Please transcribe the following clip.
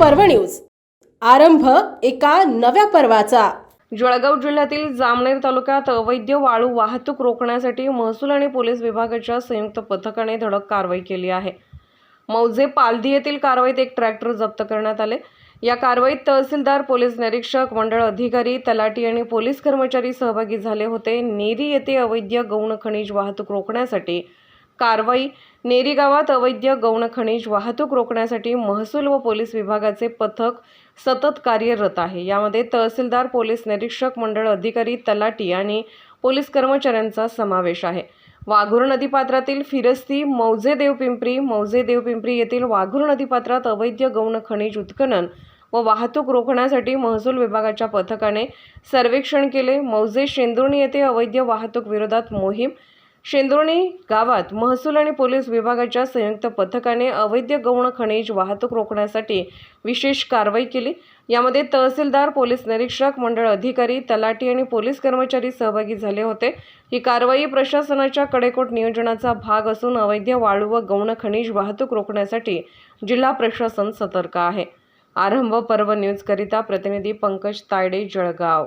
पर्व न्यूज. आरंभ एका नव्या पर्वाचा. जळगाव जिल्ह्यातील जामनेर तालुक्यात अवैध वाळू वाहतूक रोखण्यासाठी महसूल आणि पोलीस विभागाच्या संयुक्त पथकाने धडक कारवाई केली आहे. मौजे पालधी येथील कारवाईत एक ट्रॅक्टर जप्त करण्यात आले. या कारवाईत तहसीलदार पोलीस निरीक्षक मंडळ अधिकारी तलाटी आणि पोलीस कर्मचारी सहभागी झाले होते. नेरी येथे अवैध गौण खनिज वाहतूक रोखण्यासाठी कारवाई. नेरी गावात अवैध गौण खनिज वाहतूक रोखण्यासाठी महसूल व पोलीस विभागाचे पथक सतत कार्यरत आहे. यामध्ये तहसीलदार पोलीस निरीक्षक मंडळ अधिकारी तलाटी आणि पोलीस कर्मचाऱ्यांचा समावेश आहे. वाघूर नदीपात्रातील फिरस्ती मौजे देवपिंपरी मौजे देवपिंपरी येथील वाघूर नदीपात्रात अवैध गौण खनिज उत्खनन व वाहतूक रोखण्यासाठी महसूल विभागाच्या पथकाने सर्वेक्षण केले. मौजे शेंदुर्णी येथे अवैध वाहतूक विरोधात मोहीम शेंद्रोणी गावात महसूल आणि पोलीस विभागाच्या संयुक्त पथकाने अवैध गौण खनिज वाहतूक रोखण्यासाठी विशेष कारवाई केली. यामध्ये तहसीलदार पोलीस निरीक्षक मंडळ अधिकारी तलाठी आणि पोलीस कर्मचारी सहभागी झाले होते. ही कारवाई प्रशासनाच्या कडेकोट नियोजनाचा भाग असून अवैध वाळू व गौण खनिज वाहतूक रोखण्यासाठी जिल्हा प्रशासन सतर्क आहे. आरंभ पर्व न्यूजकरिता प्रतिनिधी पंकज तायडे जळगाव.